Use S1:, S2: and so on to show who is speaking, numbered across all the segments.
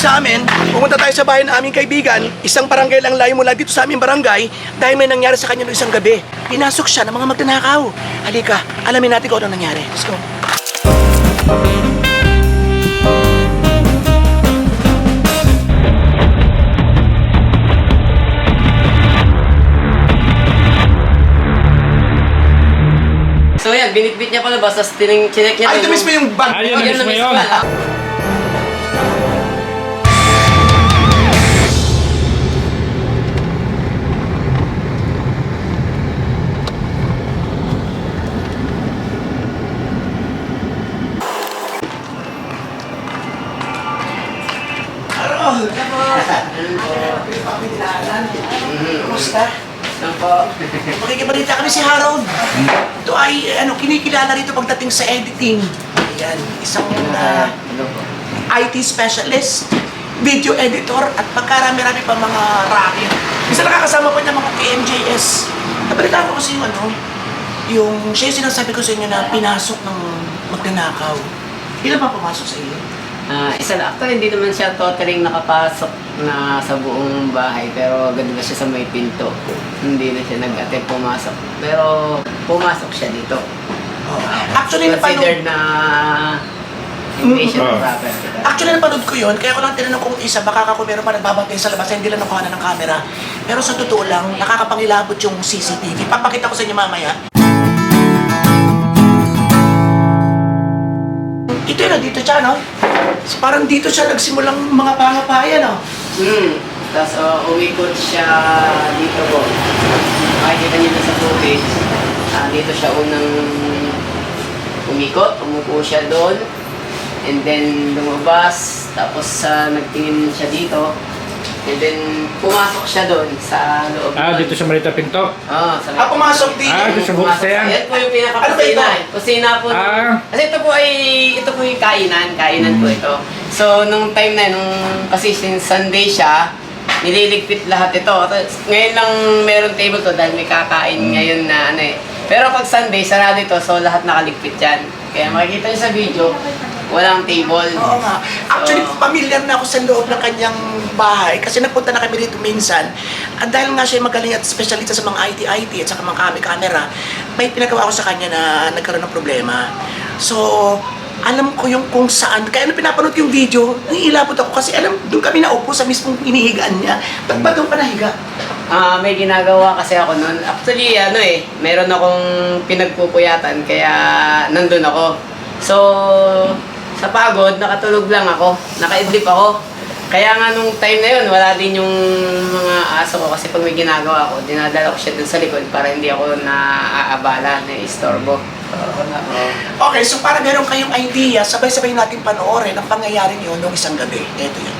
S1: sa amin, pumunta tayo sa bahay ng aming kaibigan, isang barangay lang layo mula dito sa aming barangay, dahil may nangyari sa kanya noong isang gabi. Pinasok siya ng mga magnanakaw. Halika, alamin natin kung ano nangyari. Let's go.
S2: So yan, binitbit niya palabas, tapos tining, chinek niya.
S1: Ay, ito mismo yung bag.
S3: Yun
S2: yun
S3: mismo
S2: na mismo
S3: yun.
S1: Kumusta?
S2: Yan po.
S1: Makikibalita kami si Harold. Ito ay ano, kinikilala rito pagdating sa editing. Ayan, isang uh,
S2: Ano po?
S1: IT specialist, video editor, at pagkarami-rami pa mga racket. Isa nakakasama pa niya mga KMJS. Nabalitaan ko kasi yung ano, yung siya yung sinasabi ko sa inyo na pinasok ng magnanakaw. Ilan pa pumasok sa iyo?
S2: Ah, isa lang. Actually, hindi naman siya totally nakapasok na sa buong bahay. Pero agad na siya sa may pinto. Hindi na siya nag-attempt pumasok. Pero pumasok siya dito.
S1: Oh. Actually,
S2: Considered na invasion
S3: Mm.
S2: property.
S1: actually, napanood ko yun. Kaya ko lang tinanong kung isa, baka ako meron pa nagbabantay sa labas, hindi lang nakuha na ng camera. Pero sa totoo lang, nakakapangilabot yung CCTV. Papakita ko sa inyo mamaya. Ito yun, dito siya, no? So, parang dito siya nagsimulang mga pangapayan, no?
S2: Hmm. Tapos uh, umikot siya dito po. Makikita niyo na sa footage. Ah, dito siya unang umikot. Umupo siya doon. And then lumabas. Tapos uh, nagtingin siya dito. And then pumasok siya doon sa loob.
S3: Ah, dito sa malita pinto.
S2: Oo, sa
S1: Ah, pumasok dito.
S3: Ah, mo
S2: Pumasok
S3: kasi yan?
S2: siya. Yan po yung
S1: Ano ba
S2: pinaka-kusina.
S1: ito?
S2: eh. Kusina po.
S3: Ah.
S2: Kasi ito po ay, ito po yung kainan. Kainan po ito. So, nung time na, nung kasi since Sunday siya, nililigpit lahat ito. Tapos, Ngayon lang meron table to dahil may kakain ngayon na ano eh. Pero pag Sunday, sarado ito. So, lahat nakaligpit dyan. Kaya makikita niyo sa video, walang table.
S1: Oo nga. Actually,
S2: So,
S1: familiar na ako sa loob ng kanyang bahay kasi nagpunta na kami rito minsan. At dahil nga siya magaling at specialista sa mga IT-IT at saka mga kami camera, may pinagawa ko sa kanya na nagkaroon ng problema. So, alam ko yung kung saan. Kaya nung pinapanood yung video, nangihilabot ako kasi alam, doon kami naupo sa mismong inihigaan niya. Ba't ba doon ka nahiga?
S2: Ah, may ginagawa kasi ako noon. Actually, ano eh, meron akong pinagpupuyatan kaya nandun ako. So, sa pagod, nakatulog lang ako. Nakaidlip ako. Kaya nga nung time na yun, wala din yung mga aso ko kasi pag may ginagawa ako, dinadala ko siya dun sa likod para hindi ako naaabala na istorbo.
S1: Okay, so para meron kayong idea, sabay-sabay natin panoorin ang pangyayaring yun nung isang gabi. Ito yun.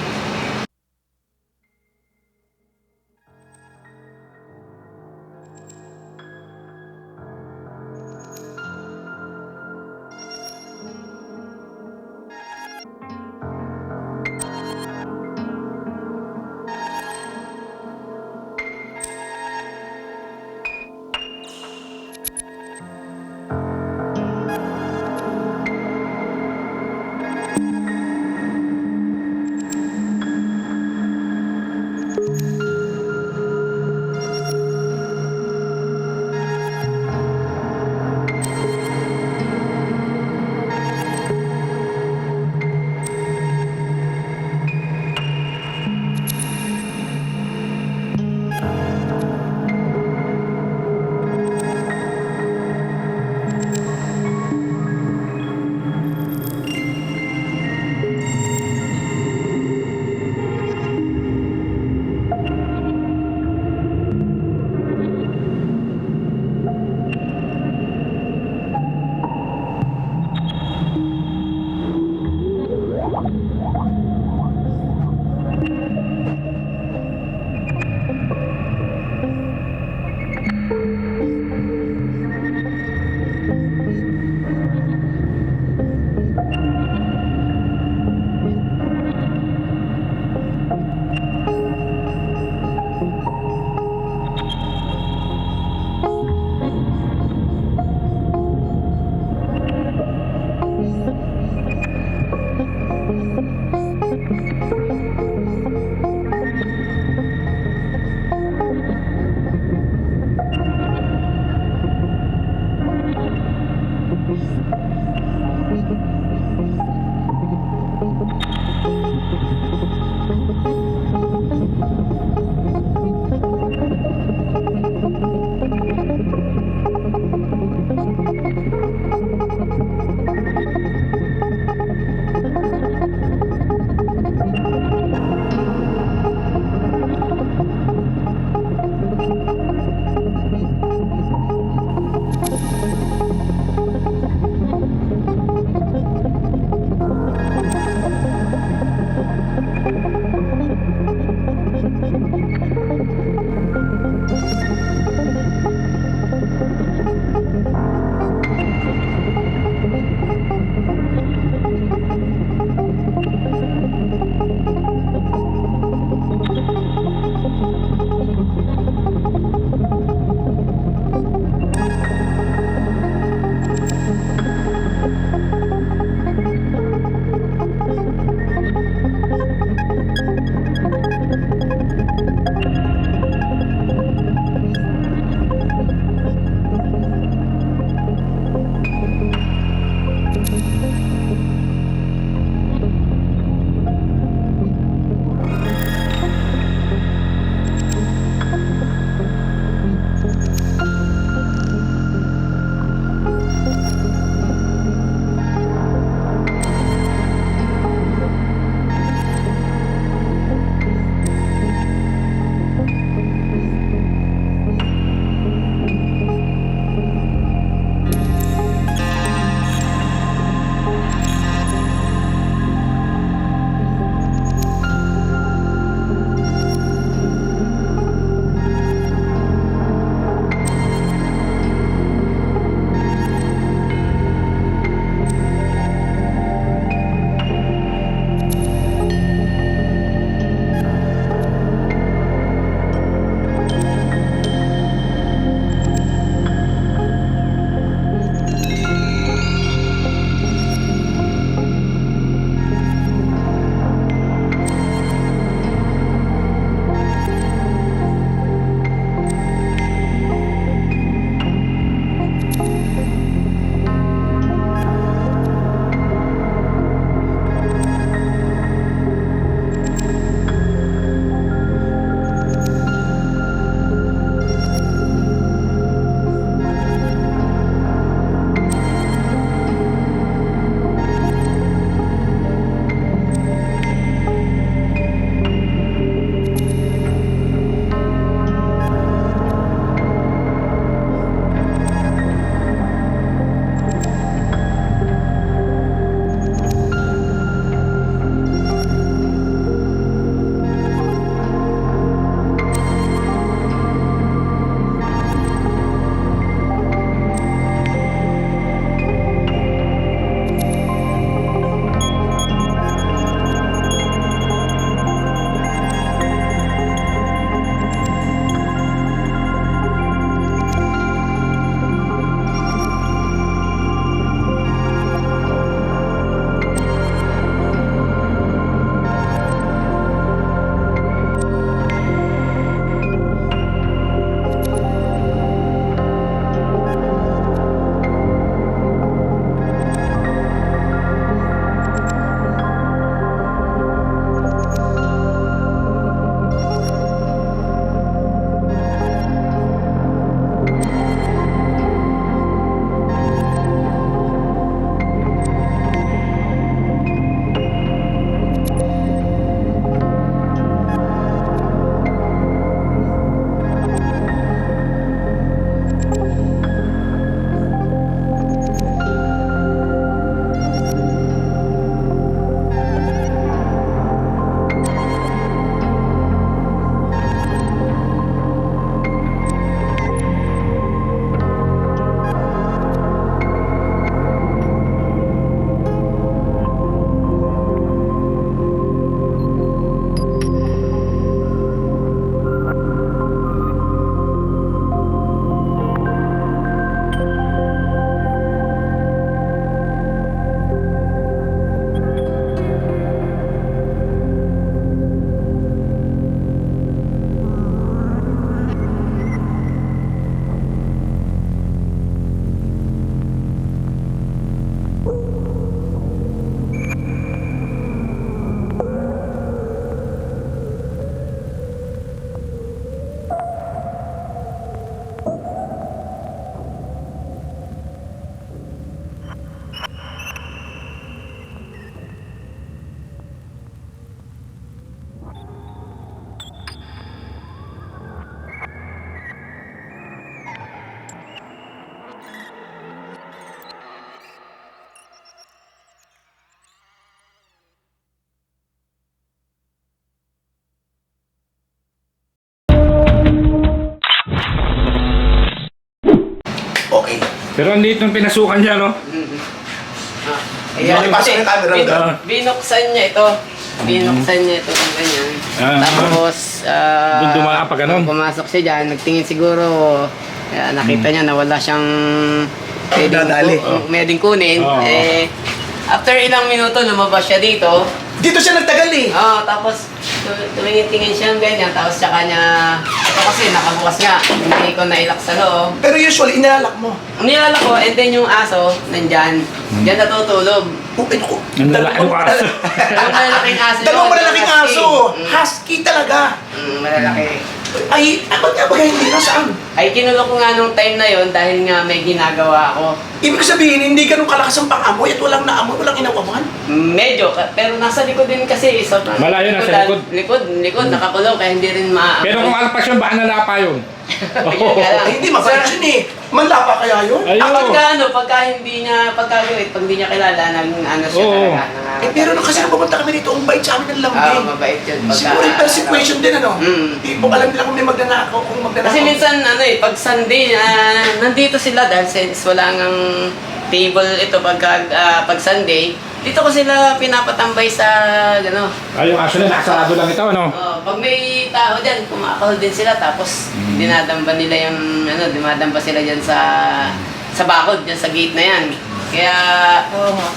S3: Pero ang liit ng pinasukan niya, no?
S2: Ah,
S1: Makipasok yung camera
S2: bin-
S3: doon.
S2: binuksan niya ito. Binuksan niya ito ng ganyan.
S3: Ah.
S2: Tapos, ah,
S3: Doon dumaan pa ganun?
S2: Pumasok siya dyan, nagtingin siguro, kaya nakita niya na wala siyang pwedeng,
S1: Dadali.
S2: ku- pwedeng kunin.
S3: Oo.
S2: Eh, after ilang minuto, lumabas siya dito.
S1: Dito siya nagtagal eh.
S2: Oh, tapos tu- tumingin-tingin siya ng ganyan, tapos tsaka niya, ito kasi nakabukas nga, hindi ko nailak sa loob.
S1: Pero usually, inilalak mo.
S2: Nilala ko, and then yung aso, nandyan, dyan natutulog.
S1: Oh, ay, naku.
S3: Ang lalaki ng aso.
S2: Yung malalaking aso.
S1: Dalawang malalaking aso.
S2: Mm,
S1: Husky talaga.
S2: mm, malalaki.
S1: Ay, ano nga ba hindi nasaan?
S2: Ay, kinulo ko nga nung time na yon dahil nga may ginagawa ako.
S1: Ibig sabihin, hindi ganun kalakas ang pang-amoy at walang naamoy, walang inawaman.
S2: Medyo, ka- pero nasa likod din kasi. So,
S3: Malayo, nasa
S2: likodan-
S3: likod.
S2: Likod, likod, nakakulong kaya hindi rin ma...
S3: Pero kung alpas yun, baka nalapa yun.
S2: Lang.
S1: Ay, hindi, mabait yun eh. Manlapa kaya yun?
S3: Ayun.
S2: Ah, pagka ano, pagka hindi niya, pagka gawit, pag hindi niya kilala, nang ano siya
S3: Oo.
S2: talaga. nang-
S1: Eh, pero nung kasi nung pumunta kami dito, ang bait sa amin ng
S2: Ah,
S1: lambing.
S2: mabait yun. Pagka,
S1: Siguro yung persecution din, ano?
S2: Mm.
S1: Tipo, alam nila kung may magnanakaw, kung magnanakaw.
S2: Kasi minsan, ano eh, pag Sunday, ah, nandito sila dahil since wala ngang table ito pagka, ah, pag Sunday, dito ko sila pinapatambay sa, ano,
S3: Ay, yung aso na, nakasarado lang ito, ano?
S2: Oh, pag may tao dyan, kumakahol din sila tapos dinadamba nila yung ano, dinadamba sila dyan sa sa bakod, dyan sa gate na yan. Kaya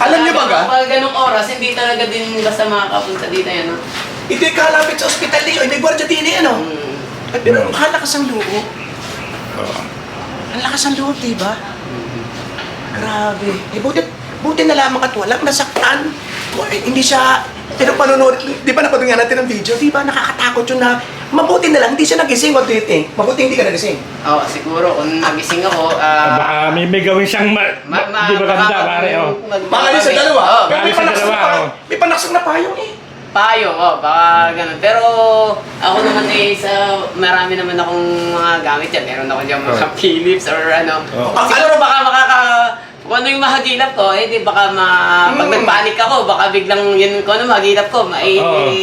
S1: Alam niyo ba ga?
S2: Pag ganong oras, hindi talaga din basta makakapunta dito yan. No?
S1: Ito yung kalapit sa ospital niyo, may gwardiya din eh, ano?
S2: Mm.
S1: Ay, pero ang halakas ang loob.
S3: Oo.
S1: Ang lakas ang loob, di ba? Grabe. Eh, buti, buti na lamang at walang nasaktan. O, eh, hindi siya, pero panonood, di ba napanood nga natin ang video? Di ba nakakatakot yun na, mabuti na lang, hindi siya nagising. What do you think? Mabuti hindi ka nagising.
S2: Oo, siguro kung nagising ako, ah,
S3: Baka may, may gawin siyang ma-
S2: ma- ma-
S3: di ba ganda,
S2: baka-
S3: pare, oh.
S2: mag-
S1: sa dalawa.
S2: Oo,
S1: Pero may
S3: Baka sa
S1: panaksak na
S3: dalawa,
S1: payong.
S3: oh.
S1: May panaksak na payong eh.
S2: Payong, oh, baka ganun. Pero ako naman eh, sa marami naman akong mga gamit yan. Meron ako dyan mga
S3: Oh.
S2: Philips or ano.
S3: Oh.
S2: Siguro baka makaka... Kung ano yung mahagilap ko, eh di baka ma... Pag
S1: Mm.
S2: nagpanik ako, baka biglang yun kung ano mahagilap ko, may...
S3: Oo.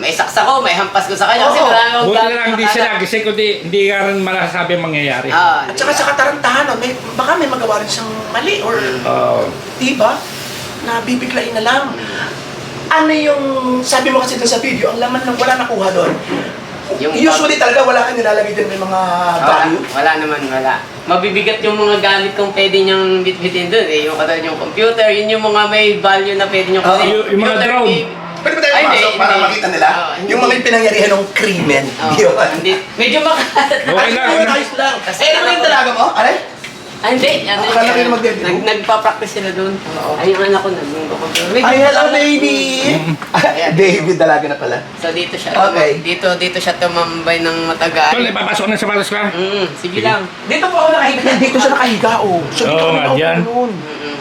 S2: May saksa ko, may hampas ko sa kanya. Kasi
S1: Oo.
S2: marami akong
S3: Buti na
S2: gamit
S3: lang, hindi
S2: na
S3: siya nagising, kundi hindi ka rin malasabi ang mangyayari.
S2: Ah,
S1: At saka sa katarantahan, no, may, baka may magawa rin siyang mali or
S3: Oo.
S1: di ba? Nabibiglain na lang. Ano yung, sabi mo kasi dun sa video, ang laman ng wala nakuha doon.
S2: Yung-
S1: Usually talaga wala kang nilalagay din may mga
S2: Wala,
S1: value.
S2: wala naman, wala. Mabibigat yung mga gamit kong pwede niyang bitbitin doon eh. Yung katulad yung computer, yun yung mga may value na pwede niyong
S1: Oo,
S2: kunin.
S3: yung- yung mga
S2: Computer,
S3: drone.
S2: di-
S1: Pwede ba tayo
S2: Ay, hindi,
S1: pumasok para
S2: hindi.
S1: makita nila?
S2: Oo, hindi.
S1: yung mga pinangyarihan ng krimen.
S2: Oh,
S1: Yun.
S2: hindi. Medyo makalat.
S3: Okay lang,
S1: Ayos
S3: ano?
S1: ayos lang.
S2: Kasi
S1: Eh, ano yung dalaga mo? Aray?
S2: Ah, hindi. Ano,
S1: Akala ko yung magdedemo.
S2: nag, nagpa-practice sila doon. Ay, yung anak ko nag-computer. Medyo
S1: Ay, hello baby!
S2: Ayan.
S1: baby, dalaga na pala.
S2: So dito siya.
S1: Okay.
S2: Dito, dito siya tumambay ng matagal.
S3: Tol, ipapasok na sa palas ka.
S2: Mm, sige lang.
S1: Dito po ako nakahiga. Dito siya nakahiga, oh. So, dito
S3: Oo
S1: kami
S3: nga, dyan.
S1: noon.
S2: Mm-mm.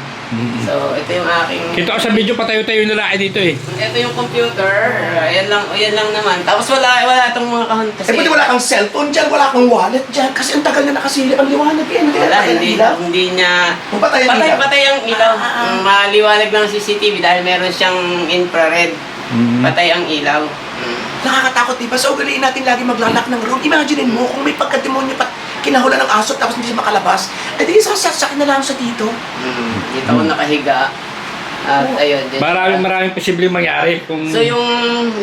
S2: So, ito yung aking...
S3: Kita ko sa video, patayo-tayo yung lalaki dito eh.
S2: Ito yung computer. Ayan lang, ayan lang naman. Tapos wala, wala itong mga kahon kasi.
S1: Eh, buti wala kang cellphone dyan, wala kang wallet dyan. Kasi ang tagal na nakasilip ang liwanag yan. Hindi
S2: Wala,
S1: na
S2: hindi, hindi niya...
S1: Kung patay ang
S2: Patay,
S1: ilaw.
S2: patay ang ilaw.
S1: Ah, ah, ah.
S2: Mm, Maliwanag lang ang CCTV dahil meron siyang infrared.
S3: Mm.
S2: Patay ang ilaw. Mm.
S1: Nakakatakot, di ba? Sa ugaliin natin lagi maglalak ng room. Imagine mo kung may pagkademonyo pa kinahulan ng aso tapos hindi siya makalabas. Eh di sasakin na lang sa dito.
S2: Mm. Dito ako nakahiga. At
S1: Oh.
S2: ayun. dyan
S3: Maraming
S2: siya.
S3: maraming posibleng mangyari kung...
S2: So yung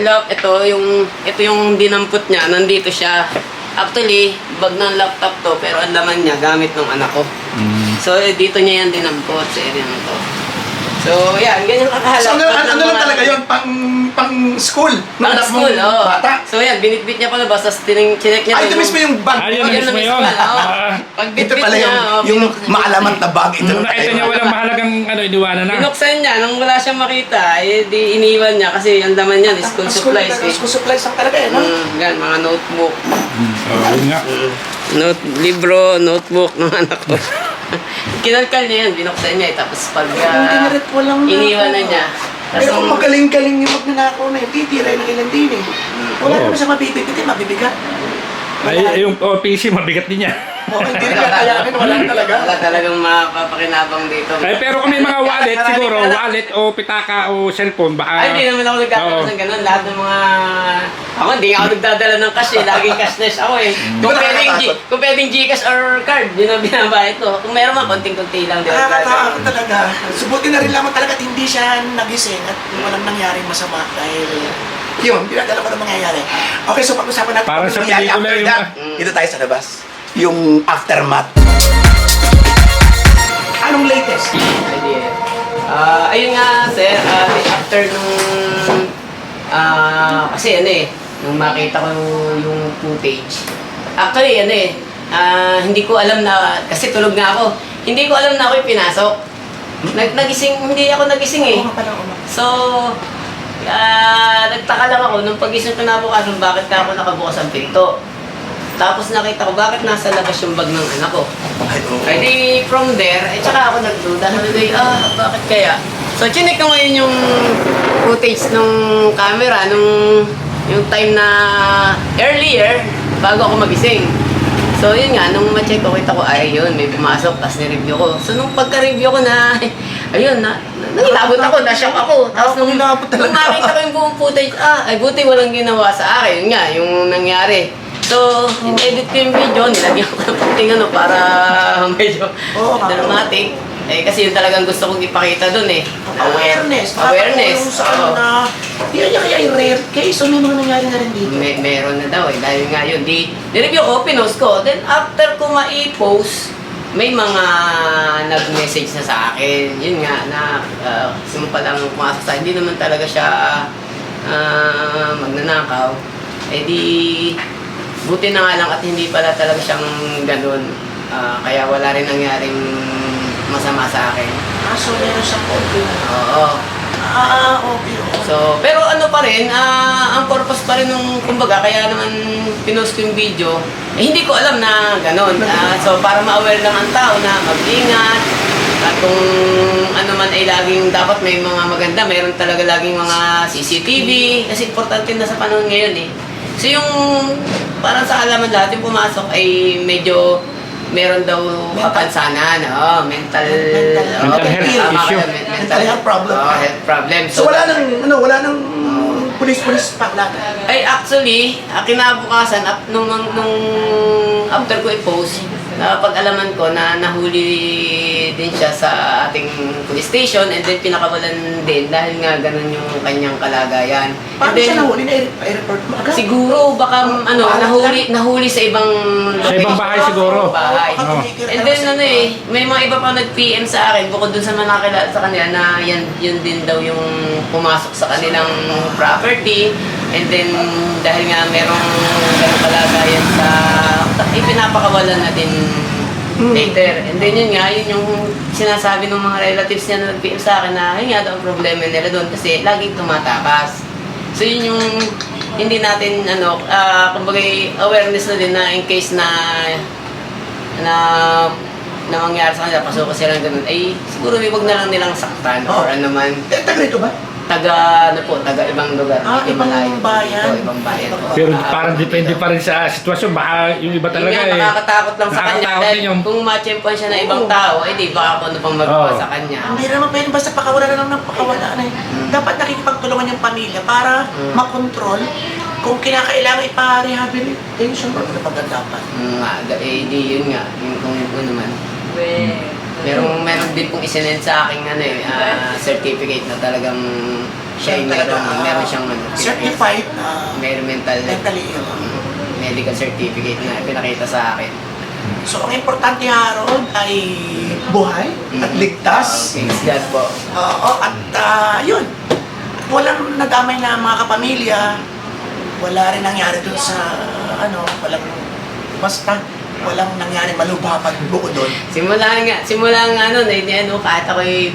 S2: lap, ito yung ito yung dinampot niya, nandito siya. Actually, bag ng laptop to, pero ang laman niya gamit ng anak ko.
S3: Mm.
S2: So eh, dito niya yan dinampot sa area na to. So yan, ganyan kakahalap.
S1: So, ano, ano,
S2: ng
S1: ano lang talaga yun? Pang, pang school? ng
S2: Pang
S1: anak
S2: school,
S1: mong
S2: oh.
S1: Bata?
S2: So yan, binitbit niya palabas, tapos tining, chinek niya.
S1: Ay, ito
S2: yung-
S1: mismo yung bag.
S3: Ah, yun
S2: Oh,
S3: na
S2: yan
S3: mismo
S2: na
S3: yun.
S2: oh.
S3: Ah.
S2: Pag
S1: Ito
S2: bitbit
S1: pala
S2: niya,
S1: yung,
S2: oh,
S1: yung
S2: binuksan-
S1: maalamang na bag. Ito
S3: Nung nakita niya walang mahalagang ano, iniwanan na.
S2: Binuksan niya, nung wala siyang makita, eh di iniwan niya kasi ang laman niya, school supplies. eh.
S1: School supplies lang talaga eh, no?
S2: Mm, yan, mga notebook.
S3: Mm. Oh, yun nga.
S2: Note, libro, notebook ng anak ko. Kinalkal niya yan, binuksan niya eh. Tapos pag
S1: hindi na
S2: ah,
S1: rin walang
S2: iniwan na niya. Tapos
S1: Pero kung
S2: nung-
S1: magaling-galing yung magnanakaw na yun, titira ng ilan din eh. Wala
S3: Oo.
S1: naman siya mabibigat, eh, mabibigat.
S3: Ay, yung oh, PC, mabigat din niya.
S1: Oo, hindi rin kakayanin, wala talaga.
S2: Wala talagang mapapakinabang dito.
S3: Eh, pero kung may mga wallet siguro,
S2: na-
S3: wallet o pitaka o cellphone, baka...
S2: Ay, hindi naman ako nagkakaroon
S3: Oo.
S2: ng ganun. Lahat ng mga... Ako, hindi ako nagdadala ng cash eh. Laging cashless ako eh.
S1: Di
S2: Kung
S1: ba
S2: pwedeng, G,
S1: nakakatakot?
S2: kung pwedeng Gcash or card, yun ang binabayad ko. Kung meron man, konting-konti lang. di ba?
S1: Nakakatakot talaga. Subuti na rin lamang talaga at hindi siya nagising at walang nangyaring masama dahil yun, hindi natin alam ano mangyayari. Okay, so pag-usapan natin
S3: Parang sa
S1: nangyari
S3: pelikula
S1: after
S3: yung-
S1: that.
S2: Mm.
S1: Dito tayo sa labas. Yung aftermath. Anong latest?
S2: idea. Ah, ayun nga, sir, ah, after nung, ah, kasi ano eh, nung makita ko yung footage, actually ano eh, ah, hindi ko alam na, kasi tulog nga ako, hindi ko alam na ako yung pinasok. Nag nagising, hindi ako nagising eh. So, ah, nagtaka lang ako nung pagising ko na bukasan, bakit ka ako nakabukas ang pinto. Tapos nakita ko, bakit nasa labas yung bag ng anak ko.
S1: Ay, oo.
S2: Ay di from there, eh tsaka ako nagduda. Sabi ko, ah, bakit kaya? So, chinek ko ngayon yung footage nung camera, nung yung time na earlier, bago ako magising. So, yun nga, nung ma-check ko, kita ko, ay, yun, may pumasok, tapos ni-review ko. So, nung pagka-review ko na, ayun, na, nangilabot ako, na-shock ako. Tapos nung, nung makita ko yung buong footage, ah, ay, buti walang ginawa sa akin. Yun nga, yung nangyari. So, in-edit ko yung video, nilagyan ko ng puting ano para medyo
S1: Oo nga.
S2: dramatic. Eh, kasi yun talagang gusto kong ipakita dun eh.
S1: Awareness.
S2: Awareness.
S1: Nakakatulong Sa ano
S2: Oo.
S1: na, hindi niya kaya yung rare case o may mga nangyari na rin dito.
S2: May, meron na daw eh. Dahil nga yun, di, nireview ko, pinost ko. Then after ko ma-post, may mga nag-message na sa akin. Yun nga, na uh, simple lang pumasok sa Hindi naman talaga siya ah, magnanakaw. Eh di, buti na nga lang at hindi pala talaga siyang ganun. Ah, kaya wala rin nangyaring masama sa akin.
S1: Kaso meron siyang okay.
S2: Oo.
S1: Ah, okay. okay.
S2: So, pero ano pa rin, ah, ang purpose pa rin nung, kumbaga, kaya naman pinost ko yung video, eh, hindi ko alam na gano'n. Ah, so, para ma-aware lang ang tao na mag-ingat, at kung ano man ay laging dapat may mga maganda, mayroon talaga laging mga CCTV, kasi importante na sa panahon ngayon eh. So, yung parang sa alaman lahat, yung pumasok ay medyo meron daw kapansanan, oh, mental,
S1: Mental-
S2: oh,
S3: mental health
S2: tama ka,
S3: issue.
S2: men-
S1: Mental health problem.
S2: Oh, health problem.
S1: So wala nang, ano, wala nang pulis-pulis pa lahat.
S2: Ay, actually, ah, kinabukasan, up, nung, nung, nung after ko i-post, napag-alaman ko na nahuli din siya sa ating police station and then pinakawalan din dahil nga ganun yung kanyang kalagayan.
S1: Paano
S2: and then,
S1: siya nahuli na i-report mo agad?
S2: Siguro baka ano,
S1: Paalam
S2: nahuli nahuli sa ibang
S3: Sa ibang bahay siguro.
S2: Bahay.
S1: Baka
S3: Oo.
S1: tumigil
S2: And then ano eh, may mga iba pa nag-PM sa akin bukod dun sa mga nakilala sa kanila na yan, yun din daw yung pumasok sa kanilang property. And then dahil nga merong kalagayan sa ipinapakawalan na din later. And then yun nga, yun yung sinasabi ng mga relatives niya na nag-PM sa akin na yun nga daw ang problema nila doon kasi laging tumatakas. So yun yung hindi natin ano, ah kumbaga awareness na din na in case na na na mangyari sa kanila, pasok sila ng ganun, ay siguro may wag na lang nilang saktan or ano man,
S1: Eh, taga ba?
S2: Taga, ano po, taga ibang lugar.
S1: Ah, ibang
S2: malayo.
S1: bayan.
S2: Oo, ibang bayan.
S3: Pero parang depende pa rin sa sitwasyon. Baka yung iba
S2: Yun
S3: talaga
S2: nga,
S3: eh.
S2: nakakatakot lang sa kanya.
S3: Nakakatakot
S2: Dahil
S3: din yung-
S2: kung matchempuan siya ng ibang tao, eh di baka kung ano pang magawa
S3: Oo.
S2: sa kanya.
S1: Hindi naman pwede basta pakawala na lang ng pakawala na eh. Dapat nakikipagtulungan yung pamilya para
S2: Mm.
S1: makontrol kung kinakailangan ipa-rehabilitation or ano pag dapat.
S2: Mm, nga, ga- eh di yun nga, yung kung ano naman. Meron, meron din pong isinend sa akin ano eh, ah, certificate na talagang siya yung meron,
S1: Talaga, ah,
S2: meron siyang ano,
S1: Certified na
S2: Meron mental
S1: mentally ill.
S2: mm, medical certificate na pinakita sa akin.
S1: So, ang importante Harold ay buhay at ligtas.
S2: Ah, Thanks God po.
S1: Oo, at ah, yun. At walang nadamay na mga kapamilya. Wala rin nangyari dun sa, ano, walang, basta, walang nangyari malubhapan bukod doon.
S2: Simula nga, simula nga ano, na hindi ano, kahit ako'y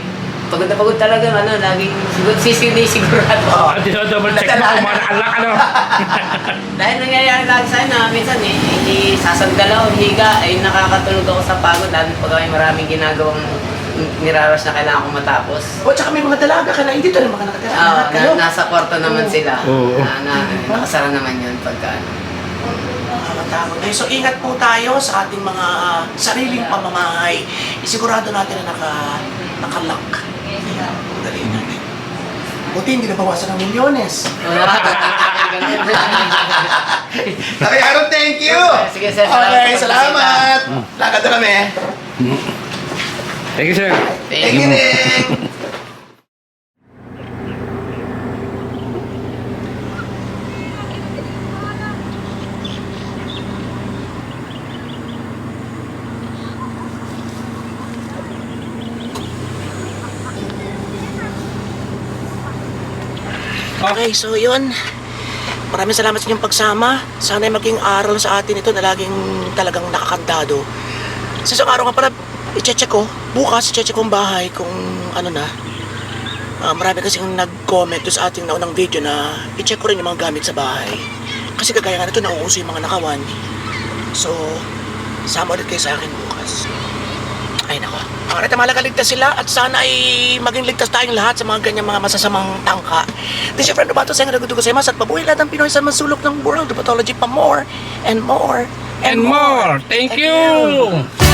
S2: pagod na pagod talaga, ano, laging siguro sisinisigurado.
S1: Oo.
S3: Ah, double check mo kung mga nakalak ano.
S2: Dahil nangyayari lagi sa akin na minsan eh, hindi sasandal ako, higa, ay nakakatulog ako sa pagod, lalo pag may maraming ginagawang nirarush na kailangan kong matapos.
S1: O, tsaka may mga dalaga ka na, hindi to rin mga nakatira.
S2: Oo,
S1: kayo.
S2: na, nasa kwarto naman sila.
S3: Oo.
S2: Na, na, nakasara naman yun pagka ano.
S1: Nakakatakot tawag doon. So ingat po tayo sa ating mga sariling pamamahay. Isigurado natin na naka, nakalock. Kaya, magaling natin. Buti hindi nabawasan ng milyones. Okay, Aaron, thank you!
S2: Sige, sir. Salamat
S1: Okay,
S2: sa
S1: salamat! Lakad na kami.
S3: Thank you, sir.
S1: Thank you, Ning! Okay, so yun. Maraming salamat sa inyong pagsama. Sana maging aral sa atin ito na laging talagang nakakandado. Sa isang araw nga pala, i-check ko. Bukas, i-check ko ang bahay kung ano na. Ah, marami kasing nag-comment sa ating naunang video na i-check ko rin yung mga gamit sa bahay. Kasi kagaya nga nito, nauuso yung mga nakawan. So, sama ulit kayo sa akin bukas. Ay nako. Alright, malagaligtas sila at sana ay maging ligtas tayong lahat sa mga ganyang mga masasamang tangka. This is your friend Robato Sayang Nagudugo sa Imas at pabuhay lahat ng Pinoy sa mansulok ng world of pathology pa more and more
S3: And more. Thank you.